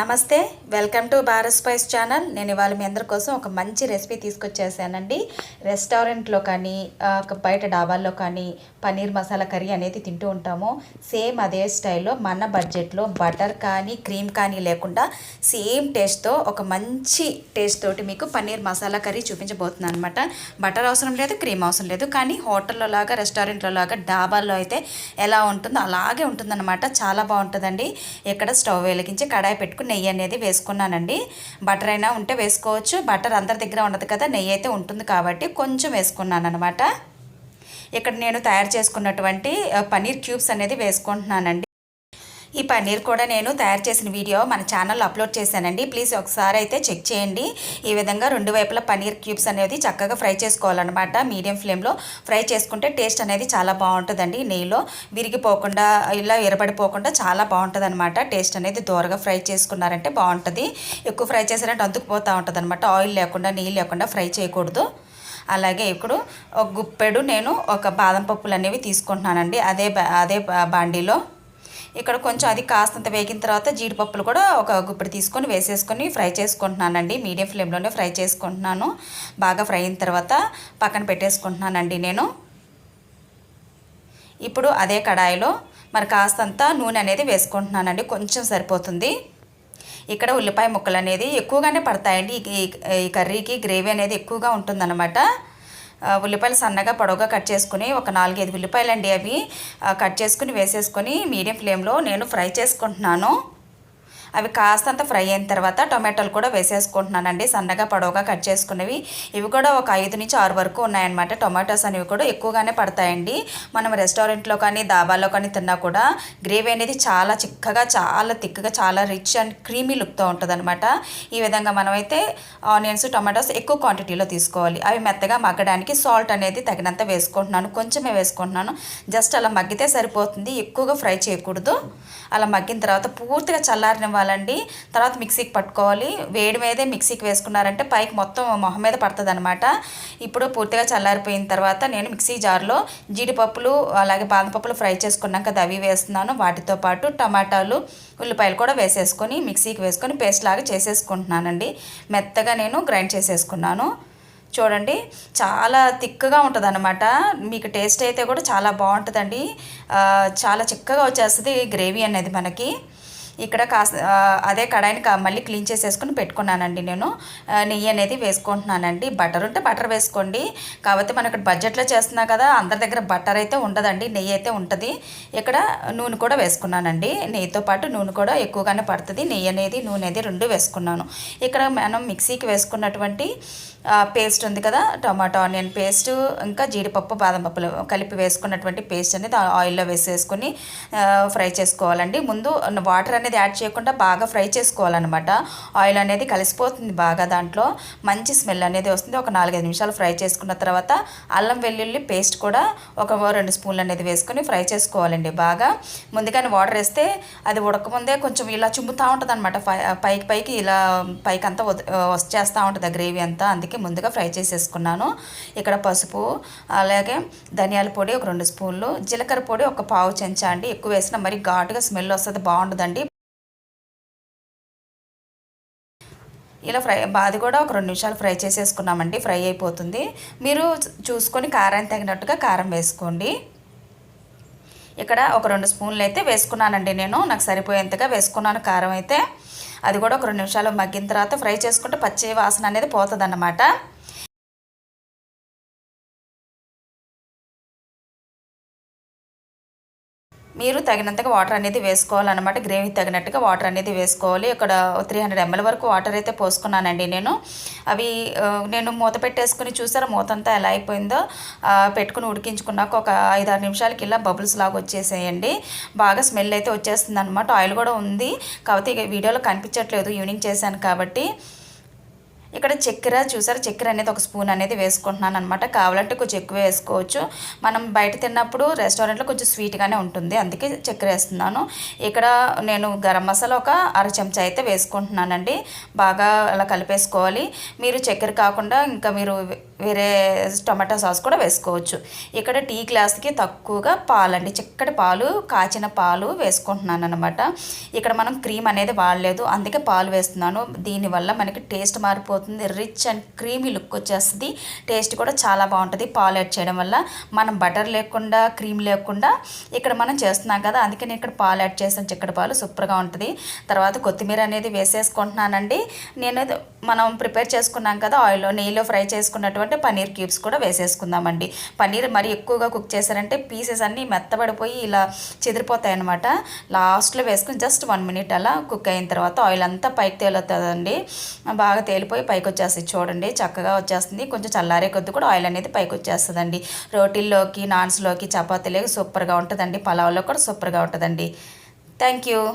నమస్తే welcome to Bharat spice channel. నేను ఇవాళ మీ అందరి కోసం ఒక మంచి రెసిపీ తీసుకొచ్చేసానండి. రెస్టారెంట్లో కానీ ఒక బయట డాబాల్లో కానీ పన్నీర్ మసాలా కర్రీ అనేది తింటూ ఉంటాము. సేమ్ అదే స్టైల్లో మన బడ్జెట్లో బటర్ కానీ క్రీమ్ కానీ లేకుండా సేమ్ టేస్ట్తో ఒక మంచి టేస్ట్ తోటి మీకు పన్నీర్ మసాలా కర్రీ చూపించబోతున్నాను అనమాట బటర్ అవసరం లేదు క్రీమ్ అవసరం లేదు. కానీ హోటల్లో లాగా రెస్టారెంట్లో లాగా డాబాల్లో అయితే ఎలా ఉంటుందో అలాగే ఉంటుందన్నమాట. చాలా బాగుంటుందండి. ఇక్కడ స్టవ్ వెలిగించి కడాయి పెట్టుకుని నెయ్యి అనేది వేసుకున్నానండి. బటర్ అయినా ఉంటే వేసుకోవచ్చు. బటర్ అందరి దగ్గర ఉండదు కదా నెయ్యి అయితే ఉంటుంది కాబట్టి కొంచెం వేసుకున్నాను అనమాట ఇక్కడ నేను తయారు చేసుకున్నటువంటి పనీర్ పన్నీర్ క్యూబ్స్ అనేది వేసుకుంటున్నానండి. ఈ పన్నీర్ కూడా నేను తయారు చేసిన వీడియో మన ఛానల్లో అప్లోడ్ చేశానండి. ప్లీజ్ ఒకసారి అయితే చెక్ చేయండి. ఈ విధంగా రెండు వైపులా పన్నీర్ క్యూబ్స్ అనేది చక్కగా ఫ్రై చేసుకోవాలన్నమాట. మీడియం ఫ్లేమ్లో ఫ్రై చేసుకుంటే టేస్ట్ అనేది చాలా బాగుంటుందండి. నెయ్యిలో విరిగిపోకుండా ఇలా ఎరబడిపోకుండా చాలా బాగుంటుంది అనమాట టేస్ట్ అనేది దూరగా ఫ్రై చేసుకున్నారంటే బాగుంటుంది. ఎక్కువ ఫ్రై చేసారంటే అందుకుపోతూ ఉంటుంది అనమాట ఆయిల్ లేకుండా నెయ్యి లేకుండా ఫ్రై చేయకూడదు. అలాగే ఇప్పుడు ఒక గుప్పెడు నేను ఒక బాదం పప్పులు అనేవి తీసుకుంటున్నానండి. అదే బా- అదే బా- బాండీలో ఇక్కడ కొంచెం అది కాస్తంత వేగిన తర్వాత జీడిపప్పులు కూడా ఒక గుప్పిడి తీసుకొని వేసేసుకొని ఫ్రై చేసుకుంటున్నానండి. మీడియం ఫ్లేమ్లోనే ఫ్రై చేసుకుంటున్నాను. బాగా ఫ్రై అయిన తర్వాత పక్కన పెట్టేసుకుంటున్నానండి నేను. ఇప్పుడు అదే కడాయిలో మరి కాస్తంత నూనె అనేది వేసుకుంటున్నానండి. కొంచెం సరిపోతుంది. ఇక్కడ ఉల్లిపాయ ముక్కలు అనేది ఎక్కువగానే పడతాయండి. ఈ- కర్రీకి గ్రేవీ అనేది ఎక్కువగా ఉంటుందన్నమాట. ఉల్లిపాయలు సన్నగా పొడవుగా కట్ చేసుకుని ఒక నాలుగైదు ఉల్లిపాయలు అండి అవి కట్ చేసుకుని వేసేసుకొని మీడియం ఫ్లేమ్లో నేను ఫ్రై చేసుకుంటున్నాను. అవి కాస్తంత ఫ్రై అయిన తర్వాత టొమాటోలు కూడా వేసేసుకుంటున్నానండి. సన్నగా పొడవుగా కట్ చేసుకున్నవి ఇవి కూడా ఒక ఐదు నుంచి ఆరు వరకు ఉన్నాయన్నమాట. టొమాటోస్ అనేవి కూడా ఎక్కువగానే పడతాయండి. మనం రెస్టారెంట్లో కానీ దాబాలో కానీ తిన్నా కూడా గ్రేవీ అనేది చాలా చిక్కగా చాలా థిక్గా చాలా రిచ్ అండ్ క్రీమీ లుక్తో ఉంటుంది అనమాట ఈ విధంగా మనమైతే ఆనియన్స్ టొమాటోస్ ఎక్కువ క్వాంటిటీలో తీసుకోవాలి. అవి మెత్తగా మగ్గడానికి సాల్ట్ అనేది తగినంత వేసుకుంటున్నాను. కొంచెమే వేసుకుంటున్నాను. జస్ట్ అలా మగ్గితే సరిపోతుంది. ఎక్కువగా ఫ్రై చేయకూడదు. అలా మగ్గిన తర్వాత పూర్తిగా చల్లారిన చల్లారనివ్వాలండి తర్వాత మిక్సీకి పట్టుకోవాలి. వేడి మీదే మిక్సీకి వేసుకున్నారంటే పైకి మొత్తం మొహం మీద పడుతుంది అనమాట ఇప్పుడు పూర్తిగా చల్లారిపోయిన తర్వాత నేను మిక్సీ జార్లో జీడిపప్పులు అలాగే బాదంపప్పులు ఫ్రై చేసుకున్నాక అది అవి వేస్తున్నాను. వాటితో పాటు టమాటాలు ఉల్లిపాయలు కూడా వేసేసుకొని మిక్సీకి వేసుకొని పేస్ట్ లాగా చేసేసుకుంటున్నానండి. మెత్తగా నేను గ్రైండ్ చేసేసుకున్నాను. చూడండి చాలా థిక్గా ఉంటుంది అనమాట మీకు టేస్ట్ అయితే కూడా చాలా బాగుంటుందండి. చాలా చిక్కగా వచ్చేస్తుంది గ్రేవీ అనేది మనకి. ఇక్కడ కాస్త అదే కడాయిని మళ్ళీ క్లీన్ చేసేసుకుని పెట్టుకున్నానండి నేను. నెయ్యి అనేది వేసుకుంటున్నానండి. బటర్ ఉంటే బటర్ వేసుకోండి. కాకపోతే మనం ఇక్కడ బడ్జెట్లో చేస్తున్నా కదా అందరి దగ్గర బటర్ అయితే ఉండదండి నెయ్యి అయితే ఉంటుంది. ఇక్కడ నూనె కూడా వేసుకున్నానండి. నెయ్యితో పాటు నూనె కూడా ఎక్కువగానే పడుతుంది. నెయ్యి అనేది నూనె అనేది రెండు వేసుకున్నాను. ఇక్కడ మనం మిక్సీకి వేసుకున్నటువంటి పేస్ట్ ఉంది కదా టమాటో ఆనియన్ పేస్ట్ ఇంకా జీడిపప్పు బాదం పప్పులు కలిపి వేసుకున్నటువంటి పేస్ట్ అనేది ఆయిల్లో వేసేసుకొని ఫ్రై చేసుకోవాలండి. ముందు వాటర్ అనేది యాడ్ చేయకుండా బాగా ఫ్రై చేసుకోవాలన్నమాట. ఆయిల్ అనేది కలిసిపోతుంది బాగా దాంట్లో. మంచి స్మెల్ అనేది వస్తుంది. ఒక నాలుగైదు నిమిషాలు ఫ్రై చేసుకున్న తర్వాత అల్లం వెల్లుల్లి పేస్ట్ కూడా ఒక రెండు స్పూన్లు అనేది వేసుకొని ఫ్రై చేసుకోవాలండి బాగా. ముందుగానే వాటర్ వేస్తే అది ఉడకముందే కొంచెం ఇలా చుమ్ముతూ ఉంటుంది అనమాట పైకి పైకి ఇలా పైకి అంతా వచ్చేస్తూ ఉంటుంది ఆ గ్రేవీ అంతా. అందుకే ముందుగా ఫ్రై చేసేసుకున్నాను. ఇక్కడ పసుపు అలాగే ధనియాల పొడి ఒక రెండు స్పూన్లు జీలకర్ర పొడి ఒక పావు చెంచా అండి. ఎక్కువ వేసినా మరి ఘాటుగా స్మెల్ వస్తుంది బాగుంటుందండి ఇలా ఫ్రై అది కూడా ఒక రెండు నిమిషాలు ఫ్రై చేసేసుకున్నామండి ఫ్రై అయిపోతుంది. మీరు చూసుకొని కారం తగినట్టుగా కారం వేసుకోండి. ఇక్కడ ఒక రెండు స్పూన్లు అయితే వేసుకున్నానండి నేను నాకు సరిపోయేంతగా వేసుకున్నాను కారం అయితే. అది కూడా ఒక రెండు నిమిషాలు మగ్గిన తర్వాత ఫ్రై చేసుకుంటే పచ్చి వాసన అనేది పోతుంది మీరు తగినంతగా వాటర్ అనేది వేసుకోవాలన్నమాట. గ్రేవీ తగినట్టుగా వాటర్ అనేది వేసుకోవాలి. ఇక్కడ త్రీ హండ్రెడ్ ఎంఎల్ వరకు వాటర్ అయితే పోసుకున్నానండి నేను. అవి నేను మూత పెట్టేసుకుని చూసారా? మూత అంతా ఎలా అయిపోయిందో పెట్టుకుని ఉడికించుకున్నాక ఒక ఐదు ఆరు నిమిషాలకి ఇలా బబుల్స్ లాగా వచ్చేసేయండి. బాగా స్మెల్ అయితే వచ్చేస్తుంది అనమాట ఆయిల్ కూడా ఉంది. కాకపోతే ఇక వీడియోలో కనిపించట్లేదు. ఈవినింగ్ చేశాను కాబట్టి. ఇక్కడ చక్కెర చూసారు? చక్కెర అనేది ఒక స్పూన్ అనేది వేసుకుంటున్నాను అనమాట కావాలంటే కొంచెం ఎక్కువ వేసుకోవచ్చు. మనం బయట తిన్నప్పుడు రెస్టారెంట్లో కొంచెం స్వీట్గానే ఉంటుంది. అందుకే చక్కెర వేస్తున్నాను. ఇక్కడ నేను గరం మసాలా ఒక అర చెంచా అయితే వేసుకుంటున్నానండి. బాగా అలా కలిపేసుకోవాలి. మీరు చక్కెర కాకుండా ఇంకా మీరు వేరే టమాటా సాస్ కూడా వేసుకోవచ్చు. ఇక్కడ టీ గ్లాస్కి తక్కువగా పాలండి. చిక్కటి పాలు కాచిన పాలు వేసుకుంటున్నాను అనమాట ఇక్కడ మనం క్రీమ్ అనేది వాడలేదు. అందుకే పాలు వేస్తున్నాను. దీనివల్ల మనకి టేస్ట్ మారిపోతుంది. రిచ్ అండ్ క్రీమీ లుక్ వచ్చేస్తుంది. టేస్ట్ కూడా చాలా బాగుంటుంది. పాలు యాడ్ చేయడం వల్ల మనం బటర్ లేకుండా క్రీమ్ లేకుండా ఇక్కడ మనం చేస్తున్నాం కదా అందుకే నేను ఇక్కడ పాలు యాడ్ చేసాను చిక్కటి పాలు సూపర్గా ఉంటుంది. తర్వాత కొత్తిమీర అనేది వేసేసుకుంటున్నానండి. నేను మనం ప్రిపేర్ చేసుకున్నాం కదా ఆయిల్లో నెయ్యిలో ఫ్రై చేసుకున్నటువంటి పన్నీర్ క్యూబ్స్ కూడా వేసేసుకుందామండి. పన్నీర్ మరి ఎక్కువగా కుక్ చేశారంటే పీసెస్ అన్నీ మెత్తబడిపోయి ఇలా చెదిరిపోతాయి అనమాట లాస్ట్లో వేసుకుని జస్ట్ వన్ మినిట్ అలా కుక్ అయిన తర్వాత ఆయిల్ అంతా పైకి తేలుతుందండి. బాగా తేలిపోయి పైకి వచ్చేస్తుంది చూడండి. చక్కగా వచ్చేస్తుంది. కొంచెం చల్లారే కొద్ది కూడా ఆయిల్ అనేది పైకి వచ్చేస్తుందండి. రోటీల్లోకి నాన్స్లోకి చపాతీలోకి సూపర్గా ఉంటుందండి. పలావ్లో కూడా సూపర్గా ఉంటుందండి. Thank you